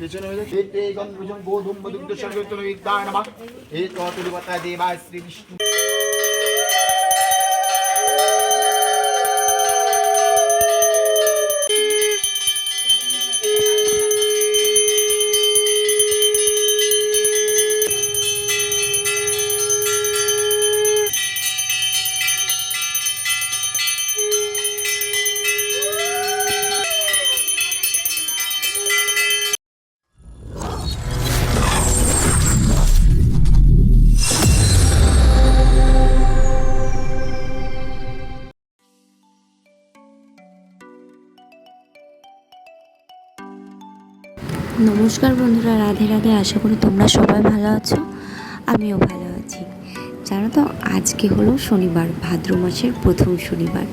Geçen öyle şey peygamber hocam bozulmadık dışarı götürüp dağına bak. Hiç ortada bata diye bahsetmiştim. নমস্কার বন্ধুরা, রাধে রাধে। আশা করি তোমরা সবাই ভালো আছো। আমিও ভালো আছি। জানো তো, আজকে হলো শনিবার, ভাদ্র মাসের প্রথম শনিবার।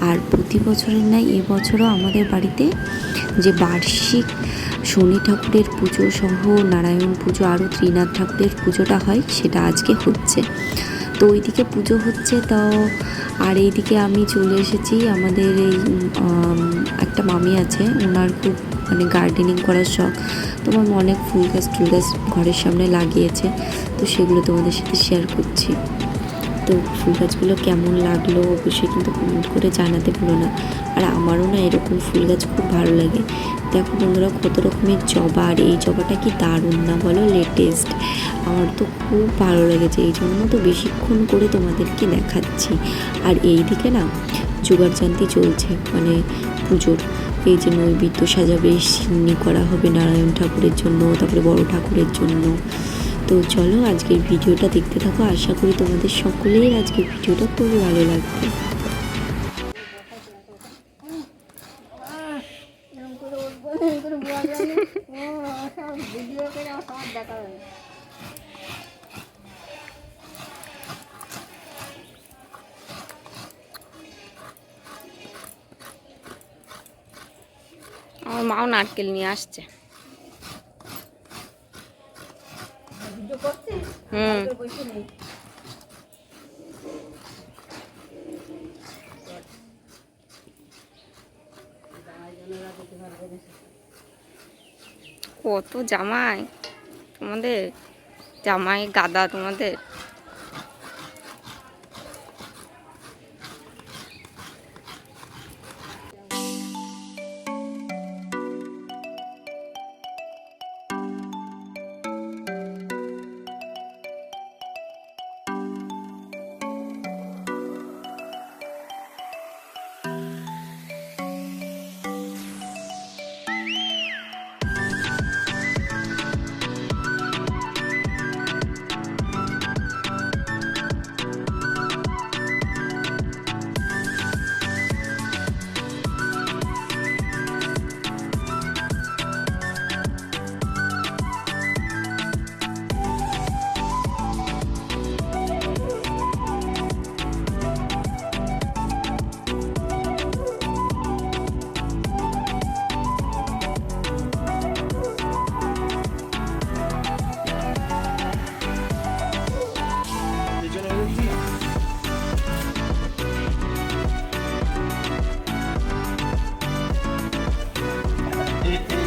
আর প্রতি বছরের ন্যায় এবছরও আমাদের বাড়িতে যে বার্ষিক শনি ঠাকুরের পুজো সহ নারায়ণ পুজো, আরও ত্রিনাথ ঠাকুরের পুজোটা হয়, সেটা আজকে হচ্ছে। তো ওইদিকে পুজো হচ্ছে তাও আর এইদিকে আমি চলে এসেছি। আমাদের এই একটা মামি আছে, ওনার খুব মানে গার্ডেনিং করার শখ। তোমার অনেক ফুল গাছ টুল গাছ ঘরের সামনে লাগিয়েছে, তো সেগুলো তোমাদের সাথে শেয়ার করছি। তো ফুল গাছগুলো কেমন লাগল অবশ্যই কিন্তু কমেন্ট করে জানাতে ভুলো না। আর আমারও না এরকম ফুল গাছ খুব ভালো লাগে। দেখো বন্ধুরা, কত রকমের জবা, আর এই জবাটা কি দারুণ না বলো? লেটেস্ট আমার তো খুব ভালো লেগেছে এই জন্য তো বেশিক্ষণ করে তোমাদেরকে দেখাচ্ছি। আর এই দিকে না জোগাড়জান্তি চলছে মানে পুজোর। এই যে নৈবেদ্য সাজাবে, সিন্নি করা হবে নারায়ণ ঠাকুরের জন্য, তারপরে বড় ঠাকুরের জন্য। তো চলো আজকের ভিডিওটা দেখতে থাকো, আশা করি তোমাদের সকলের আজকের ভিডিওটা খুব ভালো লাগবে। ভিডিও করে সব আমার মাও নারকেল নিয়ে আসছে। হুম। কত জামাই তোমাদের? জামাই গাদা তোমাদের?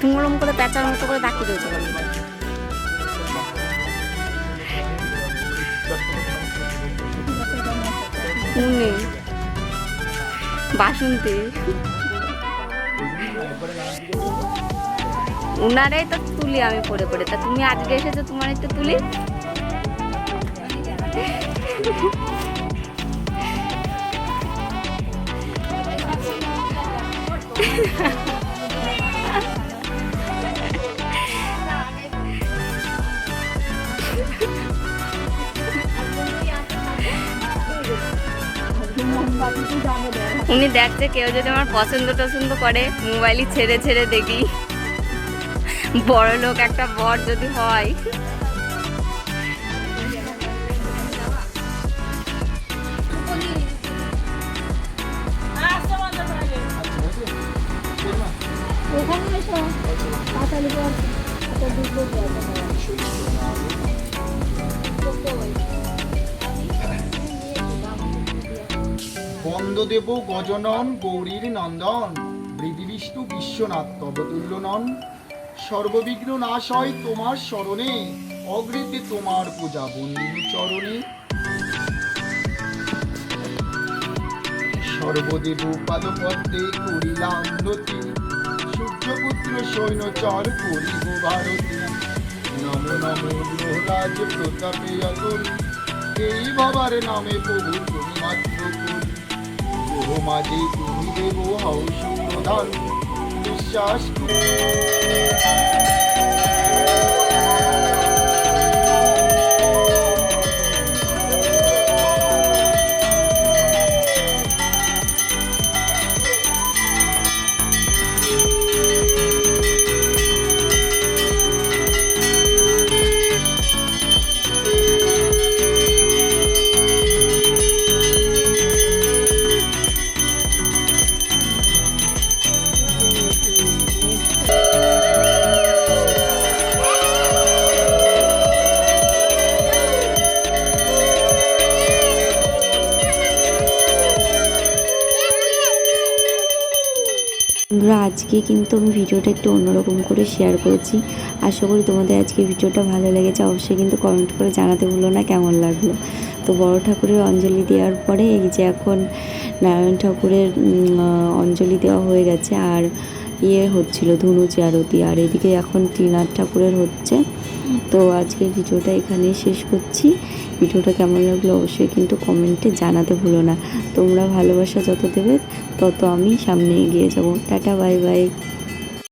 তুমি ওরম করে পেঁচার মতো করে দিয়েছ কেন শুনে বাসন্তী। উনারাই তো তুলি আমি পড়ে পড়ে। তা তুমি আজকে এসেছ তোমার একটু তুলি। উনি দেখছে কেউ যদি আমার পছন্দ টছন্দ করে, মোবাইলই ছেড়ে ছেড়ে দেখি বড় লোক একটা বর যদি হয়। বন্দদেব গজনন, গৌরীর নন্দন। বিষ্ণু বিশ্বনাথ, তবতুল্য নন। সর্ববিঘ্ন নাশ হয় তোমার স্মরণে অগ্রিতে তোমার পূজা বন্দিনী চরণে। সর্বদেব পাদপদ্মে করিলাম নতি, সূর্যপুত্র সৈন্যচর করিব ভারতী। নম নম গ্রহরাজ প্রতাপে এই বাবার নামে প্রভু মাত্র করি। গ্রহ মাঝে তুমি দেব হও সুপ্রধান বিশ্বাস আজকে কিন্তু আমি ভিডিওটা একটু অন্যরকম করে শেয়ার করেছি। আশা করি তোমাদের আজকে ভিডিওটা ভালো লেগেছে। অবশ্যই কিন্তু কমেন্ট করে জানাতে ভুলো না কেমন লাগল। তো বড় ঠাকুরের অঞ্জলি দেওয়ার পরে এই যে এখন নারায়ণ ঠাকুরের অঞ্জলি দেওয়া হয়ে গেছে। আর ইয়ে হচ্ছিল ধনুচি আরতি আর এদিকে এখন ত্রিনাথ ঠাকুরের হচ্ছে তো আজকের ভিডিওটা এখানেই শেষ করছি। ভিডিওটা কেমন লাগল অবশ্যই কিন্তু কমেন্টে জানাতে ভুলো না। তোমরা ভালোবাসা যত দেবে, তত আমি সামনে এগিয়ে যাব। Tata, bye bye.